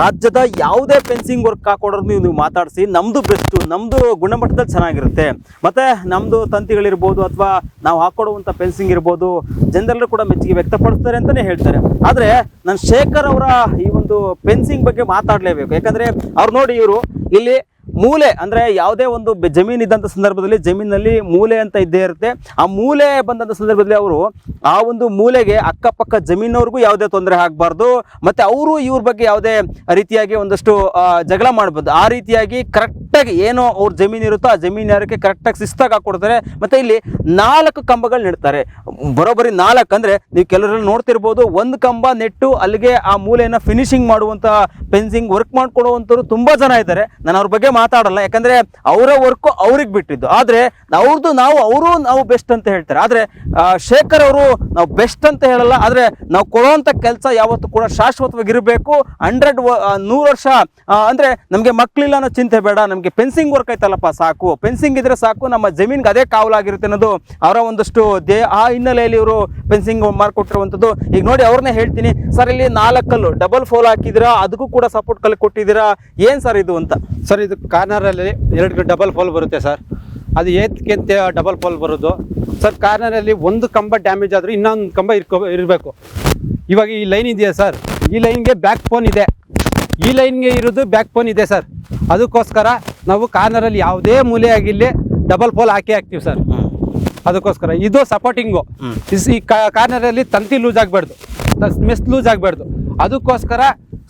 ರಾಜ್ಯದ ಯಾವುದೇ fencing work ಹಾಕೊಡೋರು ನೀವು ನೀವು ಮಾತಾಡಿಸಿ, ನಮ್ದು ಬೆಸ್ಟು ನಮ್ದು ಗುಣಮಟ್ಟದಲ್ಲಿ ಚೆನ್ನಾಗಿರುತ್ತೆ. ಮತ್ತೆ ನಮ್ದು ತಂತಿಗಳಿರ್ಬೋದು ಅಥವಾ ನಾವು ಹಾಕೊಡುವಂಥ ಫೆನ್ಸಿಂಗ್ ಇರ್ಬೋದು, ಜನರೆಲ್ಲರೂ ಕೂಡ ಮೆಚ್ಚುಗೆ ವ್ಯಕ್ತಪಡಿಸ್ತಾರೆ ಅಂತಾನೆ ಹೇಳ್ತಾರೆ. ಆದ್ರೆ ನಾನು ಶೇಖರ್ ಅವರ ಈ ಒಂದು ಫೆನ್ಸಿಂಗ್ ಬಗ್ಗೆ ಮಾತಾಡಲೇಬೇಕು. ಯಾಕಂದ್ರೆ ಅವ್ರು ನೋಡಿ ಇವರು, ಇಲ್ಲಿ ಮೂಲೆ ಅಂದ್ರೆ ಯಾವುದೇ ಒಂದು ಜಮೀನ್ ಇದ್ದಂಥ ಸಂದರ್ಭದಲ್ಲಿ ಜಮೀನಿನಲ್ಲಿ ಮೂಲೆ ಅಂತ ಇದ್ದೇ ಇರುತ್ತೆ. ಆ ಮೂಲೆ ಬಂದಂಥ ಸಂದರ್ಭದಲ್ಲಿ ಅವರು ಆ ಒಂದು ಮೂಲೆಗೆ ಅಕ್ಕಪಕ್ಕ ಜಮೀನವ್ರಿಗೂ ಯಾವುದೇ ತೊಂದರೆ ಆಗಬಾರ್ದು. ಮತ್ತೆ ಅವರು ಇವ್ರ ಬಗ್ಗೆ ಯಾವುದೇ ರೀತಿಯಾಗಿ ಒಂದಷ್ಟು ಜಗಳ ಮಾಡ್ಬೋದು ಆ ರೀತಿಯಾಗಿ ಕರೆಕ್ಟಾಗಿ ಏನೋ ಅವ್ರ ಜಮೀನು ಇರುತ್ತೋ ಆ ಜಮೀನು ಯಾರಕ್ಕೆ ಕರೆಕ್ಟಾಗಿ ಶಿಸ್ತಾಗಿ ಹಾಕೊಡ್ತಾರೆ ಮತ್ತೆ ಇಲ್ಲಿ ನಾಲ್ಕು ಕಂಬಗಳು ನೆಡ್ತಾರೆ. ಬರೋಬ್ಬರಿ ನಾಲ್ಕು ಅಂದ್ರೆ ನೀವು ಕೆಲವರಲ್ಲಿ ನೋಡ್ತಿರ್ಬೋದು ಒಂದು ಕಂಬ ನೆಟ್ಟು ಅಲ್ಲಿಗೆ ಆ ಮೂಲೆಯನ್ನು ಫಿನಿಶಿಂಗ್ ಮಾಡುವಂಥ ಫೆನ್ಸಿಂಗ್ ವರ್ಕ್ ಮಾಡ್ಕೊಡುವಂಥವ್ರು ತುಂಬಾ ಜನ ಇದ್ದಾರೆ. ನಾನು ಅವ್ರ ಬಗ್ಗೆ ಮಾತಾಡಲ್ಲ, ಯಾಕಂದ್ರೆ ಅವರ ವರ್ಕು ಅವ್ರಿಗೆ ಬಿಟ್ಟಿದ್ದು. ಆದ್ರೆ ಅವ್ರದ್ದು ನಾವು, ಅವರು ನಾವು ಬೆಸ್ಟ್ ಅಂತ ಹೇಳ್ತಾರೆ. ಆದ್ರೆ ಶೇಖರ್ ಅವರು ನಾವು ಬೆಸ್ಟ್ ಅಂತ ಹೇಳಲ್ಲ, ಆದ್ರೆ ನಾವು ಕೊಡುವಂತ ಕೆಲಸ ಯಾವತ್ತು ಕೂಡ ಶಾಶ್ವತವಾಗಿರಬೇಕು. ಹಂಡ್ರೆಡ್ ನೂರು ವರ್ಷ ಅಂದ್ರೆ ನಮಗೆ ಮಕ್ಕಳಿಲ್ಲ ಅನ್ನೋ ಚಿಂತೆ ಬೇಡ, ನಮಗೆ ಫೆನ್ಸಿಂಗ್ ವರ್ಕ್ ಐತಲ್ಲಪ್ಪ ಸಾಕು. ಫೆನ್ಸಿಂಗ್ ಇದ್ರೆ ಸಾಕು, ನಮ್ಮ ಜಮೀನ್ಗೆ ಅದೇ ಕಾವಲಾಗಿರುತ್ತೆ ಅನ್ನೋದು ಅವರ ಒಂದಷ್ಟು ದೇ ಆ ಹಿನ್ನೆಲೆಯಲ್ಲಿ ಇವರು ಫೆನ್ಸಿಂಗ್ ಮಾರ್ಕೊಟ್ಟಿರುವಂಥದ್ದು ಈಗ ನೋಡಿ, ಅವ್ರನ್ನೇ ಹೇಳ್ತೀನಿ, ಸರ್, ಇಲ್ಲಿ ನಾಲ್ಕಲ್ಲು ಡಬಲ್ ಫೋಲ್ ಹಾಕಿದಿರಾ ಅದಕ್ಕೂ ಕೂಡ ಸಪೋರ್ಟ್ ಕಲ್ಲಿ ಕೊಟ್ಟಿದ್ದೀರಾ? ಏನು ಸರ್ ಇದು ಅಂತ? ಸರ್, ಇದು ಕಾರ್ನರಲ್ಲಿ ಎರಡು ಡಬಲ್ ಫೋಲ್ ಬರುತ್ತೆ ಸರ್. ಅದು ಏತ್ಕೆಂತ ಡಬಲ್ ಫೋಲ್ ಬರೋದು. ಸರ್ ಕಾರ್ನರಲ್ಲಿ ಒಂದು ಕಂಬ ಡ್ಯಾಮೇಜ್ ಆದರೂ ಇನ್ನೊಂದು ಕಂಬ ಇರ್ಕೊ ಇರಬೇಕು. ಇವಾಗ ಈ ಲೈನ್ ಇದೆಯಾ ಸರ್? ಈ ಲೈನ್ಗೆ ಬ್ಯಾಕ್ ಫೋನ್ ಇದೆ. ಈ ಲೈನ್ಗೆ ಇರೋದು ಬ್ಯಾಕ್ ಫೋನ್ ಇದೆ ಸರ್. ಅದಕ್ಕೋಸ್ಕರ ನಾವು ಕಾರ್ನರಲ್ಲಿ ಯಾವುದೇ ಮೂಲೆ ಆಗಿಲ್ಲಿ ಡಬಲ್ ಫೋಲ್ ಹಾಕಿ ಹಾಕ್ತೀವಿ ಸರ್. ಅದಕ್ಕೋಸ್ಕರ. ಇದು ಸಪೋರ್ಟಿಂಗು ಈ ಕಾರ್ನರಲ್ಲಿ ತಂತಿ ಲೂಸ್ ಆಗಬಾರ್ದು. ಮೆಸ್ ಲೂಸ್ ಆಗಬಾರ್ದು. ಅದಕ್ಕೋಸ್ಕರ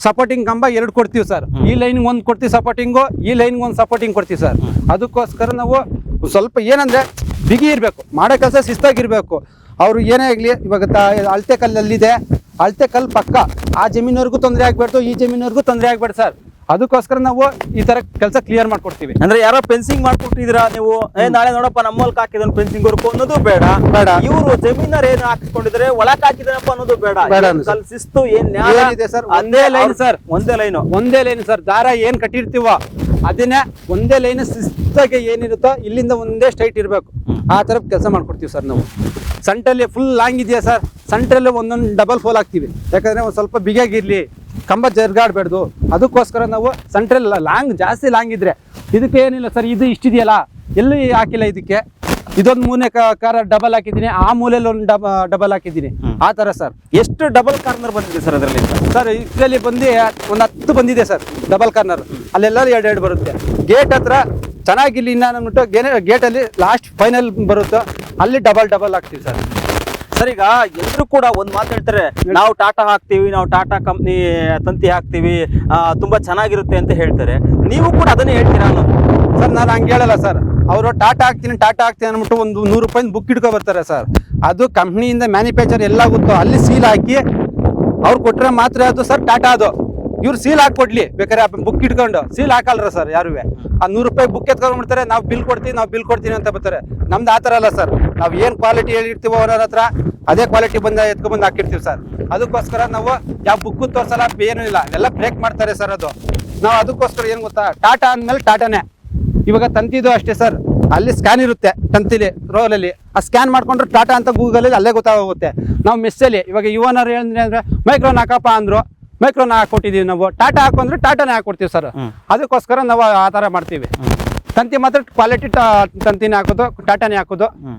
ಸಪೋರ್ಟಿಂಗ್ ಕಂಬ ಎರಡು ಕೊಡ್ತೀವಿ ಸರ್ ಈ ಲೈನ್ಗೆ ಒಂದು ಕೊಡ್ತೀವಿ ಸಪೋರ್ಟಿಂಗು ಈ ಲೈನ್ಗೆ ಒಂದು ಸಪೋರ್ಟಿಂಗ್ ಕೊಡ್ತೀವಿ ಸರ್ ಅದಕ್ಕೋಸ್ಕರ ನಾವು ಸ್ವಲ್ಪ ಏನಂದ್ರೆ ಬಿಗಿ ಇರಬೇಕು. ಮಾಡೋ ಕೆಲಸ ಶಿಸ್ತಾಗಿರ್ಬೇಕು. ಅವರು ಏನೇ ಆಗಲಿ ಇವಾಗ ತ ಅಳತೆ ಕಲ್ಲಲ್ಲಿದೆ. ಅಳತೆ ಕಲ್ಲು ಪಕ್ಕ. ಆ ಜಮೀನವ್ರಿಗೂ ತೊಂದರೆ ಆಗ್ಬಾರ್ದು ಈ ಜಮೀನವ್ರಿಗೂ ತೊಂದರೆ ಆಗ್ಬಾರ್ದು ಸರ್ ಅದಕ್ಕೋಸ್ಕರ ನಾವು ಈ ತರ ಕೆಲಸ ಕ್ಲಿಯರ್ ಮಾಡ್ಕೊಡ್ತೀವಿ. ಅಂದ್ರೆ ಯಾರೋ ಫೆನ್ಸಿಂಗ್ ಮಾಡ್ಕೊಟ್ಟಿದ್ದೀರಾ ನೀವು? ಏ ನಾಳೆ ನೋಡಪ್ಪ ನಮ್ಮಲ್ಲಿ ಹಾಕಿದ್ರು ಫೆನ್ಸಿಂಗ್ ವರ್ಕ್ ಅನ್ನೋದು ಬೇಡ. ಬೇಡ. ಇವರು ಜಮೀನರ್ ಏನು ಹಾಕಿಸ್ಕೊಂಡಿದ್ರೆ ಒಳಕ್ ಹಾಕಿದನಪ್ಪ ಅನ್ನೋದು ಬೇಡ. ಶಿಸ್ತು ಏನ್ ಏನಿದೆ ಸರ್? ಒಂದೇ ಲೈನ್ ಸರ್. ಒಂದೇ ಲೈನ್. ಒಂದೇ ಲೈನ್ ಸರ್. ದಾರ ಏನು ಕಟ್ಟಿರ್ತೀವ ಅದನ್ನೇ ಒಂದೇ ಲೈನ್ ಶಿಸ್ತಾಗೆ ಏನಿರುತ್ತೋ ಇಲ್ಲಿಂದ ಒಂದೇ ಸ್ಟ್ರೈಟ್ ಇರಬೇಕು. ಆ ತರ ಕೆಲಸ ಮಾಡ್ಕೊಡ್ತೀವಿ ಸರ್ ನಾವು. ಸಂಟಲ್ಲಿ ಫುಲ್ ಲಾಂಗ್ ಇದೆಯಾ ಸರ್? ಸಂಟಲ್ಲಿ ಒಂದೊಂದು ಡಬಲ್ ಫೋಲ್ ಹಾಕ್ತೀವಿ. ಯಾಕಂದ್ರೆ ಒಂದು ಸ್ವಲ್ಪ ಬಿಗಿಯಾಗಿರಲಿ. ಕಂಬ ಜರ್ಗಾಡ್ಬಾರ್ದು ಅದಕ್ಕೋಸ್ಕರ ನಾವು ಸೆಂಟ್ರಲ್ ಲಾಂಗ್ ಜಾಸ್ತಿ ಲಾಂಗ್ ಇದ್ರೆ ಇದಕ್ಕೆ ಏನಿಲ್ಲ ಸರ್ ಇದು ಇಷ್ಟಿದೆಯಲ್ಲ? ಎಲ್ಲಿ ಹಾಕಿಲ್ಲ ಇದಕ್ಕೆ? ಇದೊಂದು ಮೂಲೆ ಕಾರ ಡಬಲ್ ಹಾಕಿದ್ದೀನಿ. ಆ ಮೂಲೆಯಲ್ಲಿ ಒಂದು ಡಬ ಡಬಲ್ ಹಾಕಿದ್ದೀನಿ. ಆ ಥರ ಸರ್. ಎಷ್ಟು ಡಬಲ್ ಕಾರ್ನರ್ ಬಂದಿದೆ ಸರ್ ಅದರಲ್ಲಿ? ಸರ್ ಇದರಲ್ಲಿ ಬಂದು ಒಂದು ಹತ್ತು ಬಂದಿದೆ ಸರ್ ಡಬಲ್ ಕಾರ್ನರ್ ಅಲ್ಲೆಲ್ಲ ಎರಡು ಎರಡು ಬರುತ್ತೆ. ಗೇಟ್ ಹತ್ರ ಚೆನ್ನಾಗಿಲ್ಲಿ ಇನ್ನ ಅಂದ್ಬಿಟ್ಟು ಗೇಟಲ್ಲಿ ಲಾಸ್ಟ್ ಫೈನಲ್ ಬರುತ್ತೋ. ಅಲ್ಲಿ ಡಬಲ್ ಡಬಲ್ ಹಾಕ್ತೀವಿ ಸರ್. ಸರ್, ಈಗ ಎಲ್ಲರೂ ಕೂಡ ಒಂದು ಮಾತು ಹೇಳ್ತಾರೆ, ನಾವು ಟಾಟಾ ಹಾಕ್ತೀವಿ, ನಾವು ಟಾಟಾ ಕಂಪ್ನಿ ತಂತಿ ಹಾಕ್ತೀವಿ ತುಂಬಾ ಚೆನ್ನಾಗಿರುತ್ತೆ ಅಂತ ಹೇಳ್ತಾರೆ. ನೀವು ಕೂಡ ಅದನ್ನೇ ಹೇಳ್ತೀರಾ ಅನ್ನೋದು? ಸರ್, ನಾನು ಹಂಗೆ ಹೇಳಲ್ಲ ಸರ್. ಅವರು ಟಾಟಾ ಹಾಕ್ತೀನಿ ಟಾಟಾ ಹಾಕ್ತೀನಿ ಅಂದ್ಬಿಟ್ಟು ಒಂದು ನೂರು ರೂಪಾಯಿ ಬುಕ್ ಇಟ್ಕೊ ಬರ್ತಾರೆ ಸರ್. ಅದು ಕಂಪ್ನಿಯಿಂದ ಮ್ಯಾನುಫ್ಯಾಕ್ಚರ್ ಎಲ್ಲ ಗೊತ್ತು, ಅಲ್ಲಿ ಸೀಲ್ ಹಾಕಿ ಅವ್ರು ಕೊಟ್ಟರೆ ಮಾತ್ರ ಅದು ಸರ್, ಟಾಟಾ ಅದು. ಇವ್ರು ಸೀಲ್ ಹಾಕೊಡ್ಲಿ ಬೇಕಾದ್ರೆ ಬುಕ್ ಇಟ್ಕೊಂಡು ಸೀಲ್ ಹಾಕಲ್ರ ಸರ್ ಯಾರುವೆ? ಆ ನೂರು ರೂಪಾಯಿ ಬುಕ್ ಎತ್ಕೊಂಡ್ಬಿಡ್ತಾರೆ ನಾವು ಬಿಲ್ ಕೊಡ್ತೀವಿ, ನಾವು ಬಿಲ್ ಕೊಡ್ತೀನಿ ಅಂತ ಬರ್ತಾರೆ. ನಮ್ದು ಆ ಥರ ಅಲ್ಲ ಸರ್ ನಾವು ಏನು ಕ್ವಾಲಿಟಿ ಹೇಳಿರ್ತೀವೋ ಅವ್ರ ಹತ್ರ, ಅದೇ ಕ್ವಾಲಿಟಿ ಬಂದ ಎತ್ಕೊಂಡ್ಬಂದು ಹಾಕಿರ್ತೀವಿ ಸರ್ ಅದಕ್ಕೋಸ್ಕರ ನಾವು ಯಾವ ಬುಕ್ಕು ತೋರ್ಸಲ್ಲ, ಏನೂ ಇಲ್ಲ. ಎಲ್ಲ ಬ್ರೇಕ್ ಮಾಡ್ತಾರೆ ಸರ್ ಅದು. ನಾವು ಅದಕ್ಕೋಸ್ಕರ ಏನು ಗೊತ್ತಾ? ಟಾಟಾ ಅಂದಮೇಲೆ ಟಾಟಾನೇ ಇವಾಗ ತಂತಿದು ಅಷ್ಟೇ ಸರ್ ಅಲ್ಲಿ ಸ್ಕ್ಯಾನ್ ಇರುತ್ತೆ ತಂತಿಲಿ ರೋಲಲ್ಲಿ ಆ ಸ್ಕ್ಯಾನ್ ಮಾಡ್ಕೊಂಡ್ರೆ ಟಾಟಾ ಅಂತ ಗೂಗಲಲ್ಲಿ ಅಲ್ಲೇ ಗೊತ್ತಾಗುತ್ತೆ ನಾವು ಮೆಸ್ಸಲ್ಲಿ ಇವಾಗ ಯುವನರು ಏನಂದ್ರೆ ಅಂದರೆ ಮೈಕ್ರೋನ್ ಹಾಕಪ್ಪ ಅಂದ್ರು. ಮೈಕ್ರೋನ್ ಹಾಕೊಟ್ಟಿದೀವಿ ನಾವು. ಟಾಟಾ ಹಾಕು ಅಂದ್ರೆ ಟಾಟಾನೇ ಹಾಕೊಡ್ತೀವಿ ಸರ್ ಅದಕ್ಕೋಸ್ಕರ ನಾವು ಆ ಥರ ಮಾಡ್ತೀವಿ. ತಂತಿ ಮಾತ್ರ ಕ್ವಾಲಿಟಿ ತಂತಿನೇ ಹಾಕೋದು ಟಾಟಾನೇ ಹಾಕೋದು.